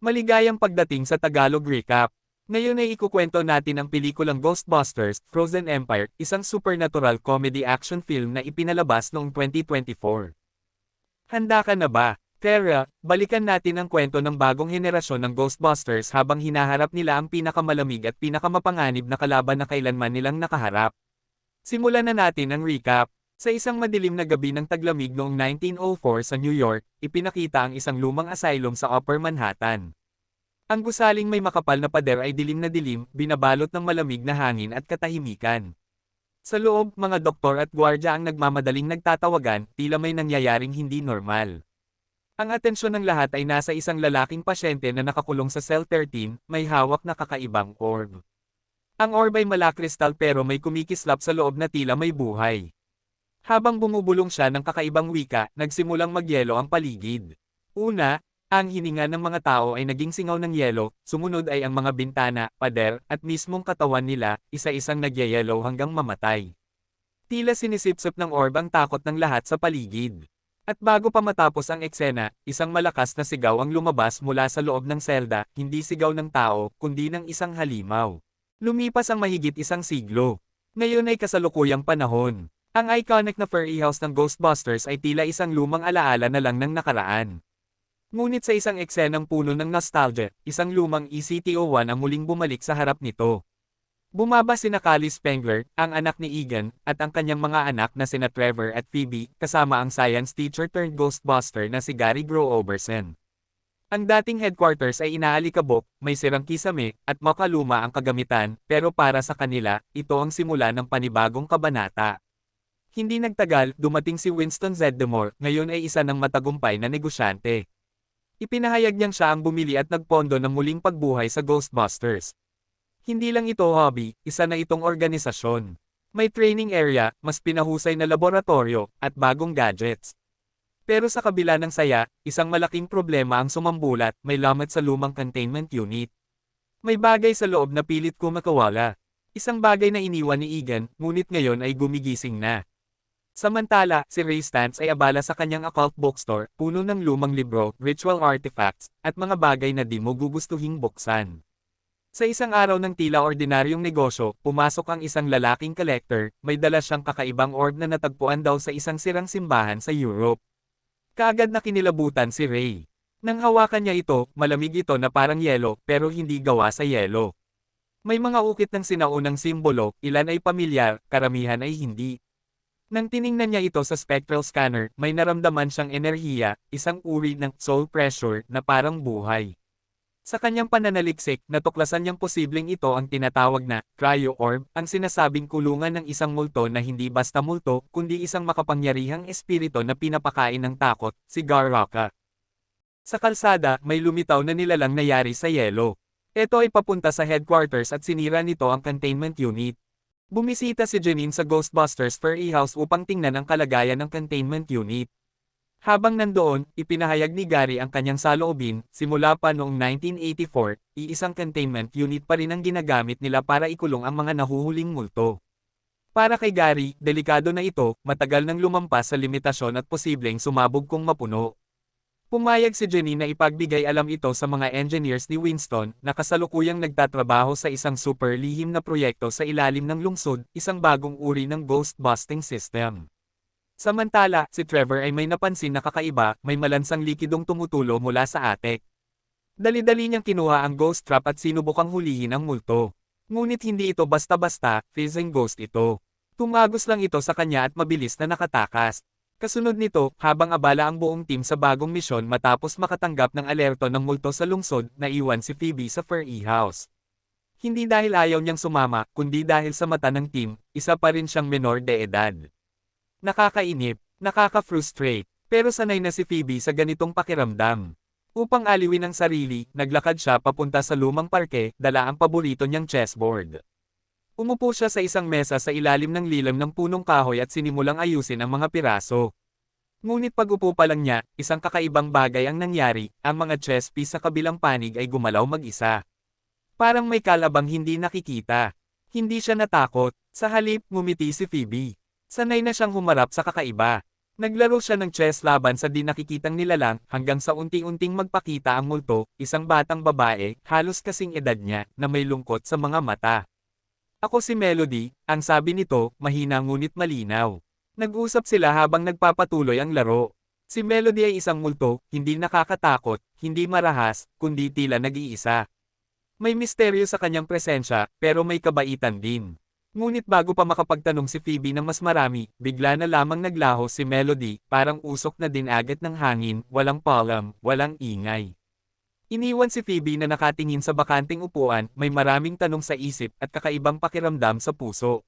Maligayang pagdating sa Tagalog Recap. Ngayon ay ikukwento natin ang pelikulang Ghostbusters, Frozen Empire, isang supernatural comedy action film na ipinalabas noong 2024. Handa ka na ba? Tara, balikan natin ang kwento ng bagong henerasyon ng Ghostbusters habang hinaharap nila ang pinakamalamig at pinakamapanganib na kalaban na kailanman nilang nakaharap. Simulan na natin ang recap. Sa isang madilim na gabi ng taglamig noong 1904 sa New York, ipinakita ang isang lumang asylum sa Upper Manhattan. Ang gusaling may makapal na pader ay dilim na dilim, binabalot ng malamig na hangin at katahimikan. Sa loob, mga doktor at gwardya ang nagmamadaling nagtatawagan, tila may nangyayaring hindi normal. Ang atensyon ng lahat ay nasa isang lalaking pasyente na nakakulong sa cell 13, may hawak na kakaibang orb. Ang orb ay malakristal pero may kumikislap sa loob na tila may buhay. Habang bumubulong siya ng kakaibang wika, nagsimulang magyelo ang paligid. Una, ang hininga ng mga tao ay naging singaw ng yelo, sumunod ay ang mga bintana, pader, at mismong katawan nila, isa-isang nagyayelo hanggang mamatay. Tila sinisipsip ng orb ang takot ng lahat sa paligid. At bago pa matapos ang eksena, isang malakas na sigaw ang lumabas mula sa loob ng selda, hindi sigaw ng tao, kundi ng isang halimaw. Lumipas ang mahigit isang siglo. Ngayon ay kasalukuyang panahon. Ang iconic na furry house ng Ghostbusters ay tila isang lumang alaala na lang ng nakaraan. Ngunit sa isang eksenang puno ng nostalgia, isang lumang ECTO-1 ang muling bumalik sa harap nito. Bumaba sina Callie Spengler, ang anak ni Egan, at ang kanyang mga anak na sina Trevor at Phoebe, kasama ang science teacher turned Ghostbuster na si Gary Groverson. Ang dating headquarters ay inaalikabok, may sirang kisame, at makaluma ang kagamitan, pero para sa kanila, ito ang simula ng panibagong kabanata. Hindi nagtagal, dumating si Winston Zeddemore, ngayon ay isa ng matagumpay na negosyante. Ipinahayag niyang siya ang bumili at nagpondo ng muling pagbuhay sa Ghostbusters. Hindi lang ito hobby, isa na itong organisasyon. May training area, mas pinahusay na laboratorio, at bagong gadgets. Pero sa kabila ng saya, isang malaking problema ang sumambulat, may lamat sa lumang containment unit. May bagay sa loob na pilit ko makawala. Isang bagay na iniwan ni Egan, ngunit ngayon ay gumigising na. Samantala, si Ray Stantz ay abala sa kanyang occult bookstore, puno ng lumang libro, ritual artifacts, at mga bagay na di mo gugustuhing buksan. Sa isang araw ng tila ordinaryong negosyo, pumasok ang isang lalaking collector, may dala siyang kakaibang orb na natagpuan daw sa isang sirang simbahan sa Europe. Kaagad na kinilabutan si Ray. Nang hawakan niya ito, malamig ito na parang yelo, pero hindi gawa sa yelo. May mga ukit ng sinaunang simbolo, ilan ay pamilyar, karamihan ay hindi. Nang tiningnan niya ito sa spectral scanner, may naramdaman siyang enerhiya, isang uri ng soul pressure na parang buhay. Sa kanyang pananaliksik, natuklasan niyang posibleng ito ang tinatawag na cryo orb, ang sinasabing kulungan ng isang multo na hindi basta multo, kundi isang makapangyarihang espiritu na pinapakain ng takot, si Garraka. Sa kalsada, may lumitaw na nilalang nayari sa yelo. Ito ay papunta sa headquarters at sinira nito ang containment unit. Bumisita si Janine sa Ghostbusters Furry House upang tingnan ang kalagayan ng containment unit. Habang nandoon, ipinahayag ni Gary ang kanyang saloobin, simula pa noong 1984, iisang containment unit pa rin ang ginagamit nila para ikulong ang mga nahuhuling multo. Para kay Gary, delikado na ito, matagal nang lumampas sa limitasyon at posibleng sumabog kung mapuno. Pumayag si Jenny na ipagbigay alam ito sa mga engineers ni Winston na kasalukuyang nagtatrabaho sa isang super lihim na proyekto sa ilalim ng lungsod, isang bagong uri ng ghost-busting system. Samantala, si Trevor ay may napansin na kakaiba, may malansang likidong tumutulo mula sa atek. Dali-dali niyang kinuha ang ghost trap at sinubukang hulihin ang multo. Ngunit hindi ito basta-basta, fizzing ghost ito. Tumagos lang ito sa kanya at mabilis na nakatakas. Kasunod nito, habang abala ang buong team sa bagong misyon matapos makatanggap ng alerto ng multo sa lungsod, naiwan si Phoebe sa Furry House. Hindi dahil ayaw niyang sumama, kundi dahil sa mata ng team, isa pa rin siyang menor de edad. Nakakainip, nakaka-frustrate, pero sanay na si Phoebe sa ganitong pakiramdam. Upang aliwin ang sarili, naglakad siya papunta sa lumang parke, dala ang paborito niyang chessboard. Umupo siya sa isang mesa sa ilalim ng lilam ng punong kahoy at sinimulang ayusin ang mga piraso. Ngunit pag-upo pa lang niya, isang kakaibang bagay ang nangyari, ang mga chess piece sa kabilang panig ay gumalaw mag-isa. Parang may kalabang hindi nakikita. Hindi siya natakot, sa halip ngumiti si Phoebe. Sanay na siyang humarap sa kakaiba. Naglaro siya ng chess laban sa di nakikitang nilalang hanggang sa unti-unting magpakita ang multo, isang batang babae, halos kasing edad niya, na may lungkot sa mga mata. Ako si Melody, ang sabi nito, mahina ngunit malinaw. Nag-usap sila habang nagpapatuloy ang laro. Si Melody ay isang multo, hindi nakakatakot, hindi marahas, kundi tila nag-iisa. May misteryo sa kanyang presensya, pero may kabaitan din. Ngunit bago pa makapagtanong si Phoebe ng mas marami, bigla na lamang naglaho si Melody, parang usok na dinagat ng hangin, walang palam, walang ingay. Iniwan si Phoebe na nakatingin sa bakanting upuan, may maraming tanong sa isip at kakaibang pakiramdam sa puso.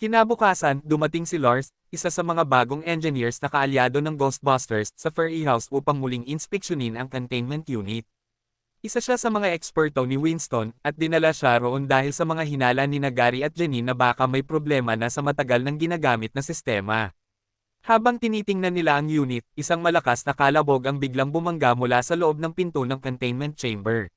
Kinabukasan, dumating si Lars, isa sa mga bagong engineers na kaalyado ng Ghostbusters sa Fairy House upang muling inspeksyonin ang containment unit. Isa siya sa mga eksperto ni Winston, at dinala siya roon dahil sa mga hinala ni Gary at Janine na baka may problema na sa matagal nang ginagamit na sistema. Habang tinitingnan nila ang unit, isang malakas na kalabog ang biglang bumangga mula sa loob ng pinto ng containment chamber.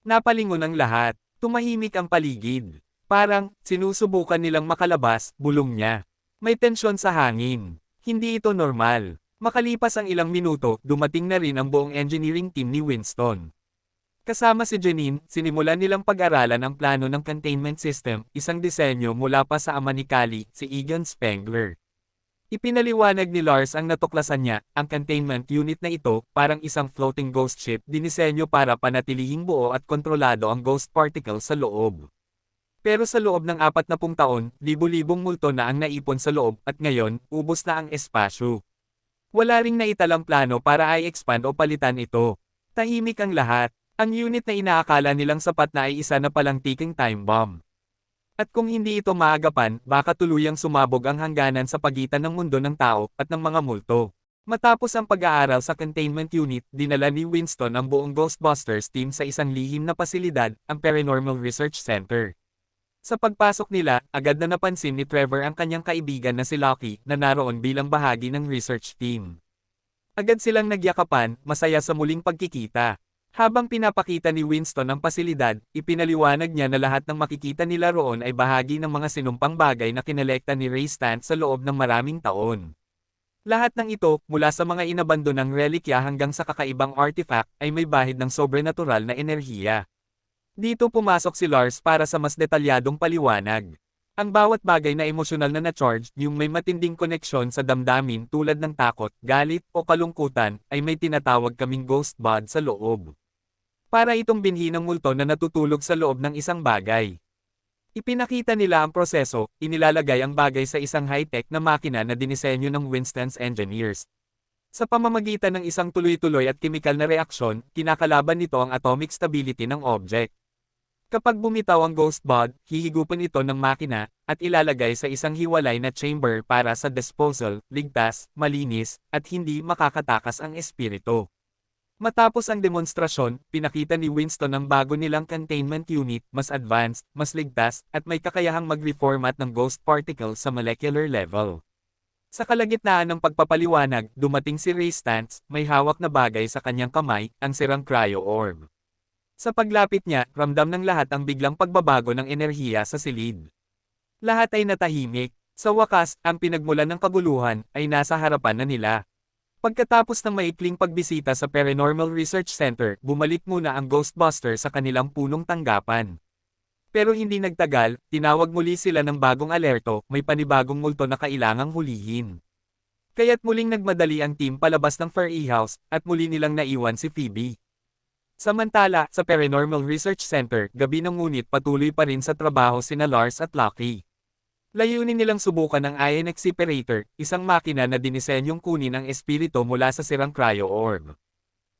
Napalingon ang lahat, tumahimik ang paligid. Parang, sinusubukan nilang makalabas, bulong niya. May tensyon sa hangin. Hindi ito normal. Makalipas ang ilang minuto, dumating na rin ang buong engineering team ni Winston. Kasama si Janine, sinimulan nilang pag-aralan ang plano ng containment system, isang disenyo mula pa sa ama ni Kali, si Egan Spengler. Ipinaliwanag ni Lars ang natuklasan niya, ang containment unit na ito, parang isang floating ghost ship dinisenyo para panatilihing buo at kontrolado ang ghost particle sa loob. Pero sa loob ng apat na pung taon, libu-libong multo na ang naipon sa loob at ngayon, ubos na ang espasyo. Wala ring naitalang plano para i-expand o palitan ito. Tahimik ang lahat. Ang unit na inaakala nilang sapat na ay isa na palang ticking time bomb. At kung hindi ito maagapan, baka tuluyang sumabog ang hangganan sa pagitan ng mundo ng tao at ng mga multo. Matapos ang pag-aaral sa containment unit, dinala ni Winston ang buong Ghostbusters team sa isang lihim na pasilidad, ang Paranormal Research Center. Sa pagpasok nila, agad na napansin ni Trevor ang kanyang kaibigan na si Lucky na naroon bilang bahagi ng research team. Agad silang nagyakapan, masaya sa muling pagkikita. Habang pinapakita ni Winston ang pasilidad, ipinaliwanag niya na lahat ng makikita nila roon ay bahagi ng mga sinumpang bagay na kinelekta ni Ray Stant sa loob ng maraming taon. Lahat ng ito, mula sa mga inabandonang relikya hanggang sa kakaibang artifact, ay may bahid ng sobrenatural na enerhiya. Dito pumasok si Lars para sa mas detalyadong paliwanag. Ang bawat bagay na emosyonal na na-charge, yung may matinding koneksyon sa damdamin tulad ng takot, galit, o kalungkutan, ay may tinatawag kaming ghost bod sa loob para itong binhi ng multo na natutulog sa loob ng isang bagay. Ipinakita nila ang proseso, inilalagay ang bagay sa isang high-tech na makina na dinisenyo ng Winston's engineers. Sa pamamagitan ng isang tuloy-tuloy at kimikal na reaksyon, kinakalaban nito ang atomic stability ng object. Kapag bumitaw ang ghost bod, hihigupan ito ng makina, at ilalagay sa isang hiwalay na chamber para sa disposal, ligtas, malinis, at hindi makakatakas ang espiritu. Matapos ang demonstrasyon, pinakita ni Winston ang bago nilang containment unit, mas advanced, mas ligtas, at may kakayahang mag-reformat ng ghost particle sa molecular level. Sa kalagitnaan ng pagpapaliwanag, dumating si Ray may hawak na bagay sa kanyang kamay, ang sirang cryo orb. Sa paglapit niya, ramdam ng lahat ang biglang pagbabago ng enerhiya sa silid. Lahat ay natahimik. Sa wakas, ang pinagmulan ng kaguluhan ay nasa harapan na nila. Pagkatapos ng maikling pagbisita sa Paranormal Research Center, bumalik muna ang Ghostbuster sa kanilang punong tanggapan. Pero hindi nagtagal, tinawag muli sila ng bagong alerto, may panibagong multo na kailangang hulihin. Kaya't muling nagmadali ang team palabas ng Fairy House, at muli nilang naiwan si Phoebe. Samantala, sa Paranormal Research Center, gabi ng ngunit patuloy pa rin sa trabaho sina Lars at Lucky. Layunin nilang subukan ang ion exciperator, isang makina na dinisenyong kunin ang espiritu mula sa sirang cryo orb.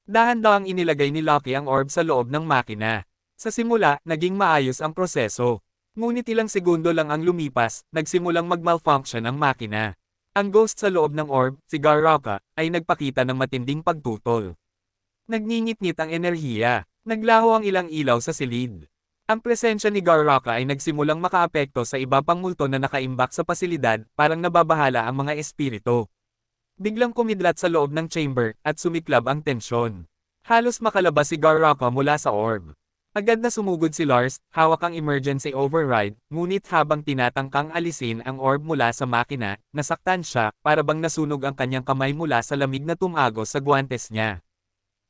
Dahan-dahang inilagay ni Lucky ang orb sa loob ng makina. Sa simula, naging maayos ang proseso. Ngunit ilang segundo lang ang lumipas, nagsimulang mag-malfunction ang makina. Ang ghost sa loob ng orb, si Garroka, ay nagpakita ng matinding pagtutol. Nagngingit-ngit ang enerhiya. Naglaho ang ilang ilaw sa silid. Ang presensya ni Garraka ay nagsimulang makaapekto sa iba pang multo na nakaimbak sa pasilidad, parang nababahala ang mga espiritu. Biglang kumidlat sa loob ng chamber, at sumiklab ang tensyon. Halos makalabas si Garraka mula sa orb. Agad na sumugod si Lars, hawak ang emergency override, ngunit habang tinatangkang alisin ang orb mula sa makina, nasaktan siya, para bang nasunog ang kanyang kamay mula sa lamig na tumagos sa guwantes niya.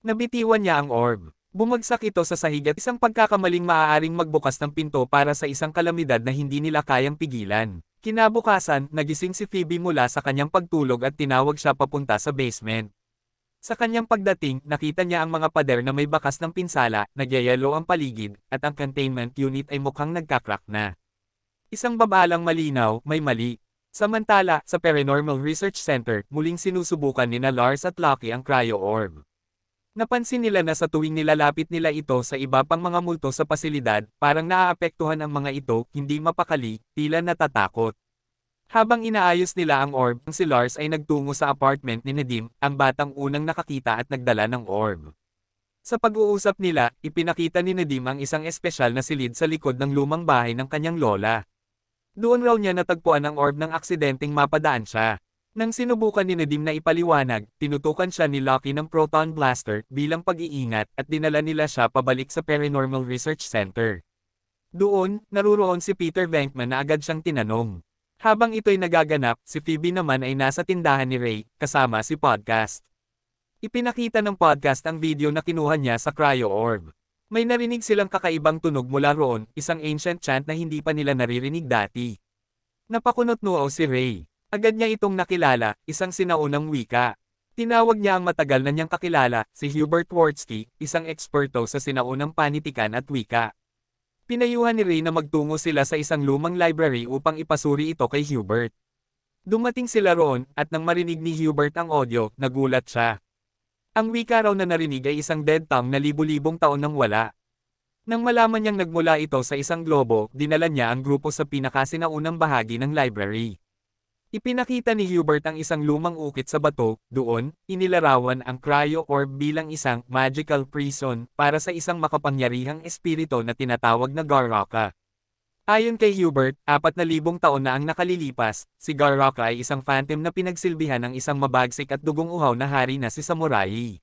Nabitiwan niya ang orb. Bumagsak ito sa sahig at isang pagkakamaling maaaring magbukas ng pinto para sa isang kalamidad na hindi nila kayang pigilan. Kinabukasan, nagising si Phoebe mula sa kanyang pagtulog at tinawag siya papunta sa basement. Sa kanyang pagdating, nakita niya ang mga pader na may bakas ng pinsala, nagyayelo ang paligid, at ang containment unit ay mukhang nagkakrak na. Isang babalang malinaw, may mali. Samantala, sa Paranormal Research Center, muling sinusubukan ni na Lars at Lucky ang cryo orb. Napansin nila na sa tuwing nilalapit nila ito sa iba pang mga multo sa pasilidad, parang naaapektuhan ang mga ito, hindi mapakali, tila natatakot. Habang inaayos nila ang orb, si Lars ay nagtungo sa apartment ni Nadim, ang batang unang nakakita at nagdala ng orb. Sa pag-uusap nila, ipinakita ni Nadim ang isang espesyal na silid sa likod ng lumang bahay ng kanyang lola. Doon raw niya natagpuan ang orb ng aksidenteng mapadaan siya. Nang sinubukan ni Nadim na ipaliwanag, tinutukan siya ni Lucky ng proton blaster bilang pag-iingat at dinala nila siya pabalik sa Paranormal Research Center. Doon, naruroon si Peter Venkman na agad siyang tinanong. Habang ito'y nagaganap, si Phoebe naman ay nasa tindahan ni Ray, kasama si Podcast. Ipinakita ng Podcast ang video na kinuha niya sa Cryo Orb. May narinig silang kakaibang tunog mula roon, isang ancient chant na hindi pa nila naririnig dati. Napakunot noo si Ray. Agad niya itong nakilala, isang sinaunang wika. Tinawag niya ang matagal na niyang kakilala, si Hubert Wartsky, isang eksperto sa sinaunang panitikan at wika. Pinayuhan ni Ray na magtungo sila sa isang lumang library upang ipasuri ito kay Hubert. Dumating sila roon, at nang marinig ni Hubert ang audio, nagulat siya. Ang wika raw na narinig ay isang dead tongue na libu-libong taon nang wala. Nang malaman niyang nagmula ito sa isang globo, dinala niya ang grupo sa pinakasinaunang bahagi ng library. Ipinakita ni Hubert ang isang lumang ukit sa bato, doon, inilarawan ang cryo orb bilang isang magical prison para sa isang makapangyarihang espiritu na tinatawag na Garraka. Ayon kay Hubert, apat na libong taon na ang nakalilipas, si Garraka ay isang phantom na pinagsilbihan ng isang mabagsik at dugong uhaw na hari na si Samurai.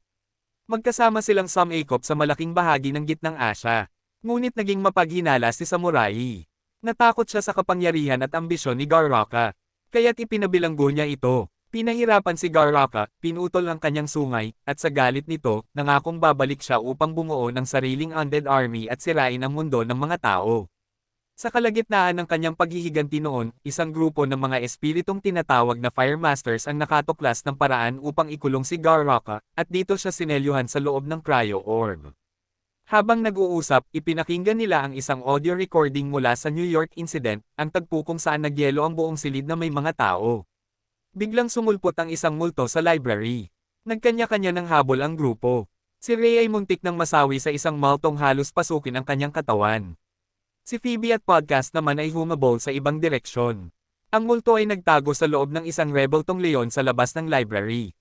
Magkasama silang sumakop sa malaking bahagi ng gitnang Asya. Ngunit naging mapaghinala si Samurai. Natakot siya sa kapangyarihan at ambisyon ni Garraka, Kaya't ipinabilanggo niya ito. Pinahirapan si Garraka, pinutol ang kanyang sungay, at sa galit nito, nangakong babalik siya upang bumuo ng sariling undead army at sirain ang mundo ng mga tao. Sa kalagitnaan ng kanyang paghihiganti noon, isang grupo ng mga espiritong tinatawag na Fire Masters ang nakatuklas ng paraan upang ikulong si Garraka, at dito siya sinelyuhan sa loob ng cryo orb. Habang nag-uusap, ipinakinggan nila ang isang audio recording mula sa New York incident, ang tagpo kung saan nagyelo ang buong silid na may mga tao. Biglang sumulpot ang isang multo sa library. Nagkanya-kanya ng habol ang grupo. Si Ray ay muntik ng masawi sa isang maltong halos pasukin ang kanyang katawan. Si Phoebe at Podcast naman ay humabol sa ibang direksyon. Ang multo ay nagtago sa loob ng isang rebel tong leon sa labas ng library.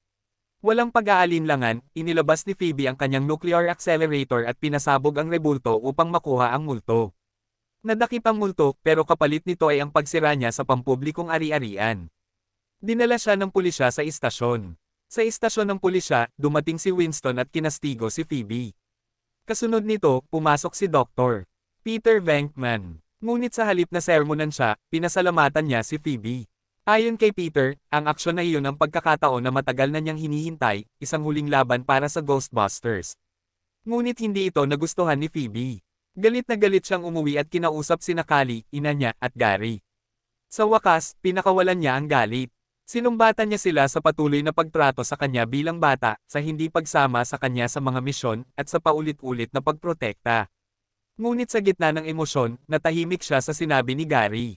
Walang pag-aalinlangan, inilabas ni Phoebe ang kanyang nuclear accelerator at pinasabog ang rebulto upang makuha ang multo. Nadakip ang multo, pero kapalit nito ay ang pagsira niya sa pampublikong ari-arian. Dinala siya ng pulisya sa istasyon. Sa istasyon ng pulisya, dumating si Winston at kinastigo si Phoebe. Kasunod nito, pumasok si Dr. Peter Venkman. Ngunit sa halip na sermonan siya, pinasalamatan niya si Phoebe. Ayon kay Peter, ang aksyon na iyon ang pagkakataon na matagal na niyang hinihintay, isang huling laban para sa Ghostbusters. Ngunit hindi ito nagustuhan ni Phoebe. Galit na galit siyang umuwi at kinausap si Nakali, ina niya, at Gary. Sa wakas, pinakawalan niya ang galit. Sinumbatan niya sila sa patuloy na pagtrato sa kanya bilang bata, sa hindi pagsama sa kanya sa mga misyon, at sa paulit-ulit na pagprotekta. Ngunit sa gitna ng emosyon, natahimik siya sa sinabi ni Gary.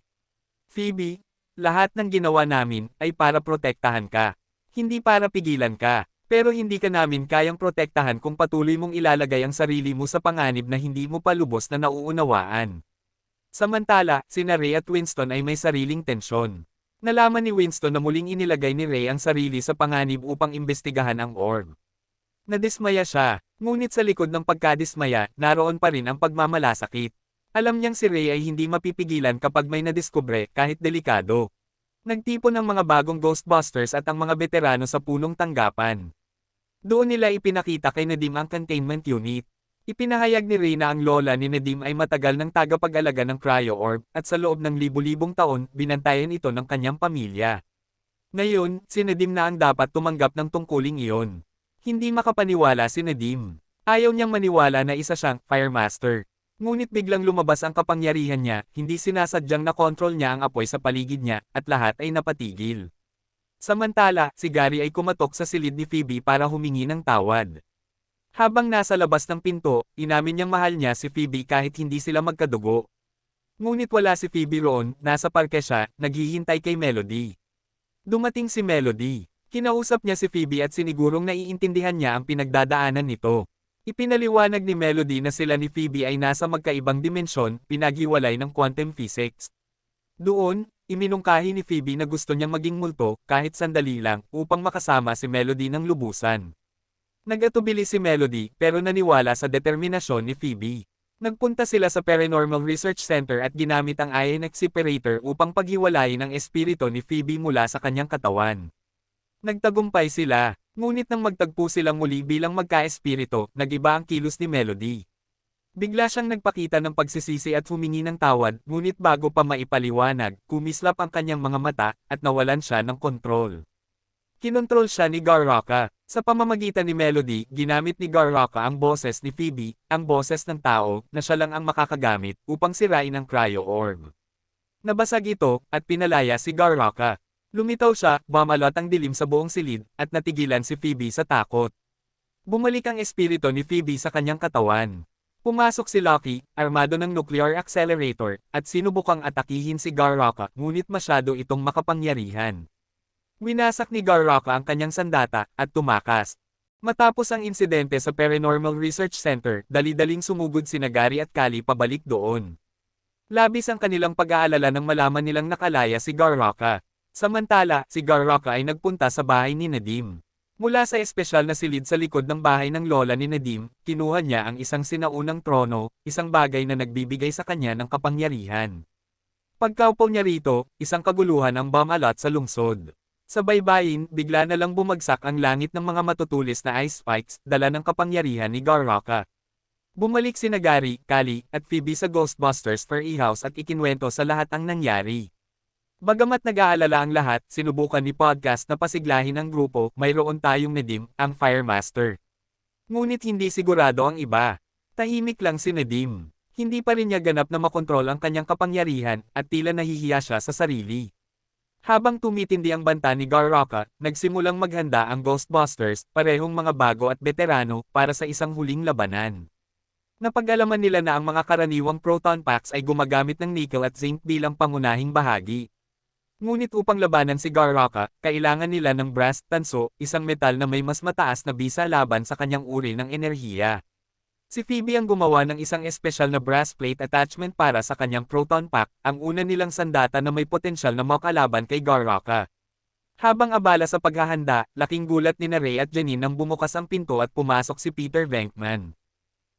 Phoebe, lahat ng ginawa namin ay para protektahan ka. Hindi para pigilan ka. Pero hindi ka namin kayang protektahan kung patuloy mong ilalagay ang sarili mo sa panganib na hindi mo pa lubos na nauunawaan. Samantala, sina Ray at Winston ay may sariling tensyon. Nalaman ni Winston na muling inilagay ni Ray ang sarili sa panganib upang imbestigahan ang orb. Nadismaya siya, ngunit sa likod ng pagkadismaya, naroon pa rin ang pagmamalasakit. Alam niyang si Ray ay hindi mapipigilan kapag may nadiskubre kahit delikado. Nagtipon ng mga bagong Ghostbusters at ang mga veterano sa punong tanggapan. Doon nila ipinakita kay Nadim ang containment unit. Ipinahayag ni Ray na ang lola ni Nadim ay matagal ng tagapag-alaga ng cryo orb at sa loob ng libu-libong taon, binantayan ito ng kanyang pamilya. Ngayon, si Nadim na ang dapat tumanggap ng tungkuling iyon. Hindi makapaniwala si Nadim. Ayaw niyang maniwala na isa siyang Fire Master. Ngunit biglang lumabas ang kapangyarihan niya, hindi sinasadyang na-control niya ang apoy sa paligid niya, at lahat ay napatigil. Samantala, si Gary ay kumatok sa silid ni Phoebe para humingi ng tawad. Habang nasa labas ng pinto, inamin niyang mahal niya si Phoebe kahit hindi sila magkadugo. Ngunit wala si Phoebe roon, nasa parke siya, naghihintay kay Melody. Dumating si Melody. Kinausap niya si Phoebe at sinigurong naiintindihan niya ang pinagdadaanan nito. Ipinaliwanag ni Melody na sila ni Phoebe ay nasa magkaibang dimensyon, pinaghiwalay ng quantum physics. Doon, iminungkahi ni Phoebe na gusto niyang maging multo, kahit sandali lang, upang makasama si Melody ng lubusan. Nagatubili si Melody, pero naniwala sa determinasyon ni Phoebe. Nagpunta sila sa Paranormal Research Center at ginamit ang ion exciperator upang paghiwalayin ang espiritu ni Phoebe mula sa kanyang katawan. Nagtagumpay sila, ngunit nang magtagpo silang muli bilang magka-espiritu, nagiba ang kilos ni Melody. Bigla siyang nagpakita ng pagsisisi at humingi ng tawad, ngunit bago pa maipaliwanag, kumislap ang kanyang mga mata, at nawalan siya ng kontrol. Kinontrol siya ni Garraka. Sa pamamagitan ni Melody, ginamit ni Garraka ang boses ni Phoebe, ang boses ng tao, na siya lang ang makakagamit, upang sirain ang cryo orb. Nabasag ito, at pinalaya si Garraka. Lumitaw siya, bumalot ang dilim sa buong silid, at natigilan si Phoebe sa takot. Bumalik ang espiritu ni Phoebe sa kanyang katawan. Pumasok si Lucky, armado ng nuclear accelerator, at sinubukang atakihin si Garraka, ngunit masyado itong makapangyarihan. Winasak ni Garraka ang kanyang sandata, at tumakas. Matapos ang insidente sa Paranormal Research Center, dali-daling sumugod si Nagari at Kali pabalik doon. Labis ang kanilang pag-aalala nang malaman nilang nakalaya si Garraka. Samantala, si Garraka ay nagpunta sa bahay ni Nadim. Mula sa espesyal na silid sa likod ng bahay ng lola ni Nadim, kinuha niya ang isang sinaunang trono, isang bagay na nagbibigay sa kanya ng kapangyarihan. Pagkaupo niya rito, isang kaguluhan ang bumalat sa lungsod. Sa baybayin, bigla na lang bumagsak ang langit ng mga matutulis na ice spikes, dala ng kapangyarihan ni Garraka. Bumalik si Nagari, Kali, at Phoebe sa Ghostbusters Fairy House at ikinwento sa lahat ang nangyari. Bagamat nag-aalala ang lahat, sinubukan ni podcast na pasiglahin ang grupo, mayroon tayong Nadim, ang Fire Master. Ngunit hindi sigurado ang iba. Tahimik lang si Nadim. Hindi pa rin niya ganap na makontrol ang kanyang kapangyarihan, at tila nahihiya siya sa sarili. Habang tumitindi ang banta ni Garraka, nagsimulang maghanda ang Ghostbusters, parehong mga bago at veterano, para sa isang huling labanan. Napag-alaman nila na ang mga karaniwang proton packs ay gumagamit ng nickel at zinc bilang pangunahing bahagi. Ngunit upang labanan si Garraka, kailangan nila ng brass tanso, isang metal na may mas mataas na bisa laban sa kanyang uri ng enerhiya. Si Phoebe ang gumawa ng isang espesyal na brass plate attachment para sa kanyang proton pack, ang una nilang sandata na may potensyal na makalaban kay Garraka. Habang abala sa paghahanda, laking gulat ni Ray at Janine nang bumukas ang pinto at pumasok si Peter Venkman.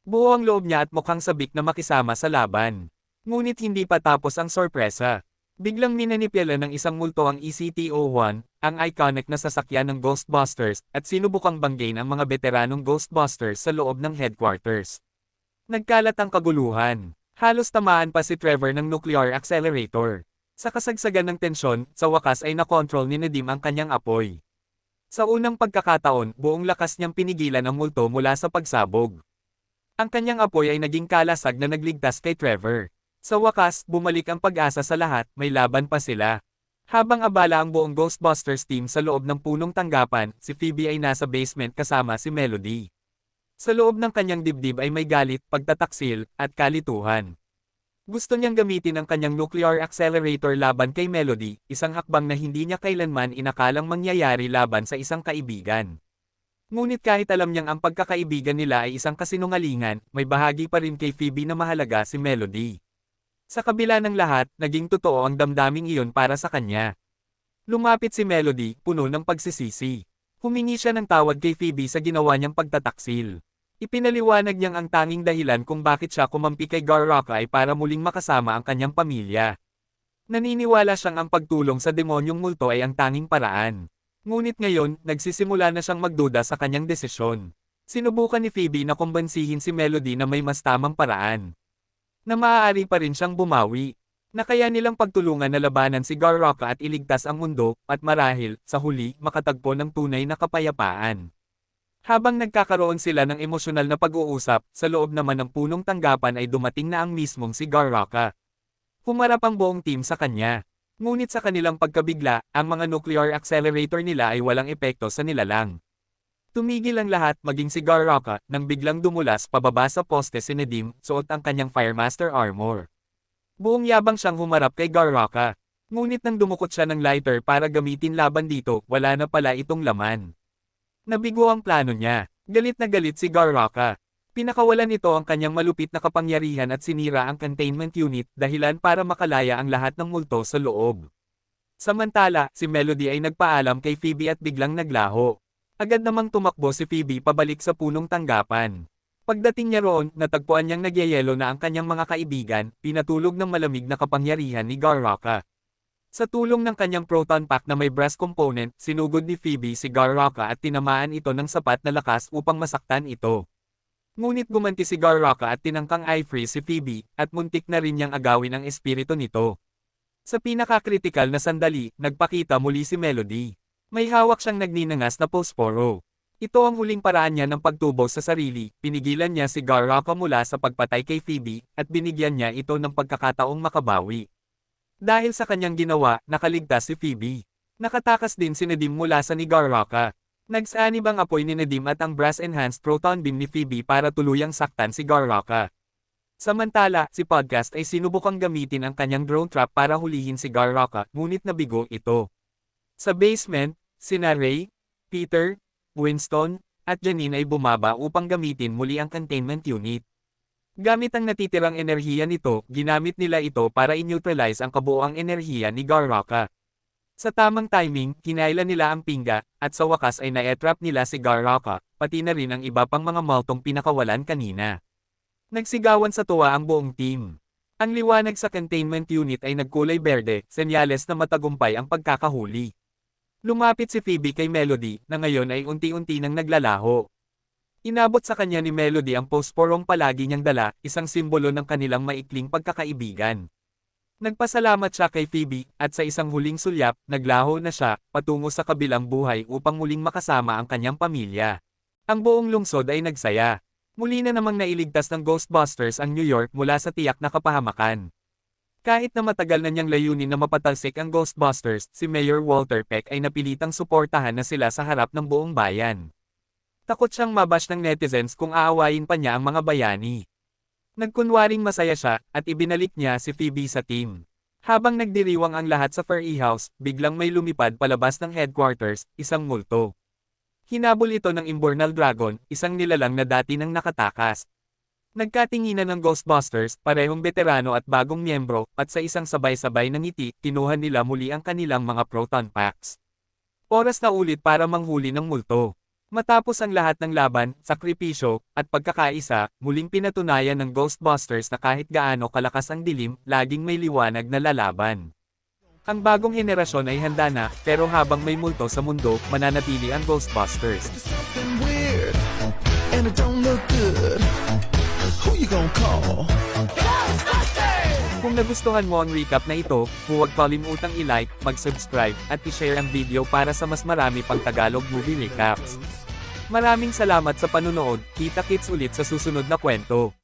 Buo ang loob niya at mukhang sabik na makisama sa laban. Ngunit hindi pa tapos ang sorpresa. Biglang minanipyala ng isang multo ang E ECT-01, ang iconic na sasakyan ng Ghostbusters, at sinubukang banggain ang mga veteranong Ghostbusters sa loob ng headquarters. Nagkalat ang kaguluhan. Halos tamaan pa si Trevor ng nuclear accelerator. Sa kasagsagan ng tensyon, sa wakas ay nakontrol ni Nadim ang kanyang apoy. Sa unang pagkakataon, buong lakas niyang pinigilan ang multo mula sa pagsabog. Ang kanyang apoy ay naging kalasag na nagligtas kay Trevor. Sa wakas, bumalik ang pag-asa sa lahat, may laban pa sila. Habang abala ang buong Ghostbusters team sa loob ng punong tanggapan, si Phoebe ay nasa basement kasama si Melody. Sa loob ng kanyang dibdib ay may galit, pagtataksil, at kalituhan. Gusto niyang gamitin ang kanyang nuclear accelerator laban kay Melody, isang hakbang na hindi niya kailanman inakalang mangyayari laban sa isang kaibigan. Ngunit kahit alam niyang ang pagkakaibigan nila ay isang kasinungalingan, may bahagi pa rin kay Phoebe na mahalaga si Melody. Sa kabila ng lahat, naging totoo ang damdaming iyon para sa kanya. Lumapit si Melody, puno ng pagsisisi. Humingi siya ng tawad kay Phoebe sa ginawa niyang pagtataksil. Ipinaliwanag niyang ang tanging dahilan kung bakit siya kumampi kay Garraka ay para muling makasama ang kanyang pamilya. Naniniwala siyang ang pagtulong sa demonyong multo ay ang tanging paraan. Ngunit ngayon, nagsisimula na siyang magduda sa kanyang desisyon. Sinubukan ni Phoebe na kumbansihin si Melody na may mas tamang paraan. Na maaari pa rin siyang bumawi. Na kaya nilang pagtulungan na labanan si Garroka at iligtas ang mundo, at marahil, sa huli, makatagpo ng tunay na kapayapaan. Habang nagkakaroon sila ng emosyonal na pag-uusap, sa loob naman ng punong tanggapan ay dumating na ang mismong si Garroka. Humarap ang buong team sa kanya. Ngunit sa kanilang pagkabigla, ang mga nuclear accelerator nila ay walang epekto sa nilalang. Tumigil ang lahat maging si Garroka nang biglang dumulas pababa sa poste si Nedim, suot ang kanyang Firemaster armor. Buong yabang siyang humarap kay Garroka. Ngunit nang dumukot siya ng lighter para gamitin laban dito, wala na pala itong laman. Nabigo ang plano niya. Galit na galit si Garroka. Pinakawalan nito ang kanyang malupit na kapangyarihan at sinira ang containment unit dahilan para makalaya ang lahat ng multo sa loob. Samantala, si Melody ay nagpaalam kay Phoebe at biglang naglaho. Agad namang tumakbo si Phoebe pabalik sa punong tanggapan. Pagdating niya roon, natagpuan niyang nagyayelo na ang kanyang mga kaibigan, pinatulog ng malamig na kapangyarihan ni Garroka. Sa tulong ng kanyang proton pack na may brass component, sinugod ni Phoebe si Garroka at tinamaan ito ng sapat na lakas upang masaktan ito. Ngunit gumanti si Garroka at tinangkang i-freeze si Phoebe, at muntik na rin niyang agawin ang espiritu nito. Sa pinakakritikal na sandali, nagpakita muli si Melody. May hawak siyang nagninangas na posporo. Ito ang huling paraan niya ng pagtubo sa sarili, pinigilan niya si Garroka mula sa pagpatay kay Phoebe, at binigyan niya ito ng pagkakataong makabawi. Dahil sa kanyang ginawa, nakaligtas si Phoebe. Nakatakas din si Nadim mula sa ni Garroka. Nagsanib ang apoy ni Nadim at ang brass-enhanced proton beam ni Phoebe para tuluyang saktan si Garroka. Samantala, si Podcast ay sinubukang gamitin ang kanyang drone trap para hulihin si Garroka, ngunit nabigo ito. Sa basement, sina Ray, Peter, Winston, at Janine ay bumaba upang gamitin muli ang containment unit. Gamit ang natitirang enerhiya nito, ginamit nila ito para i-neutralize ang kabuoang enerhiya ni Garroka. Sa tamang timing, kinailan nila ang pingga, at sa wakas ay na-trap nila si Garroka, pati na rin ang iba pang mga maltong pinakawalan kanina. Nagsigawan sa tuwa ang buong team. Ang liwanag sa containment unit ay nagkulay berde, senyales na matagumpay ang pagkakahuli. Lumapit si Phoebe kay Melody, na ngayon ay unti-unti nang naglalaho. Inabot sa kanya ni Melody ang posporong palagi niyang dala, isang simbolo ng kanilang maikling pagkakaibigan. Nagpasalamat siya kay Phoebe, at sa isang huling sulyap, naglaho na siya, patungo sa kabilang buhay upang muling makasama ang kanyang pamilya. Ang buong lungsod ay nagsaya. Muli na namang nailigtas ng Ghostbusters ang New York mula sa tiyak na kapahamakan. Kahit na matagal na niyang layunin na mapatalsik ang Ghostbusters, si Mayor Walter Peck ay napilitang suportahan na sila sa harap ng buong bayan. Takot siyang mabash ng netizens kung aawayin pa niya ang mga bayani. Nagkunwaring masaya siya, at ibinalik niya si Phoebe sa team. Habang nagdiriwang ang lahat sa Fairy House, biglang may lumipad palabas ng headquarters, isang multo. Hinabol ito ng Imbornal Dragon, isang nilalang na dati nang nakatakas. Nagkatinginan ng Ghostbusters, parehong veterano at bagong miyembro, at sa isang sabay-sabay na ngiti, kinuha nila muli ang kanilang mga proton packs. Oras na ulit para manghuli ng multo. Matapos ang lahat ng laban, sakripisyo, at pagkakaisa, muling pinatunayan ng Ghostbusters na kahit gaano kalakas ang dilim, laging may liwanag na lalaban. Ang bagong henerasyon ay handa na, pero habang may multo sa mundo, mananatili ang Ghostbusters. Who you gonna call? Kung nagustuhan mo ang recap na ito, huwag kalimutang i-like, mag-subscribe, at i-share ang video para sa mas marami pang Tagalog movie recaps. Maraming salamat sa panunood, kita-kits ulit sa susunod na kwento.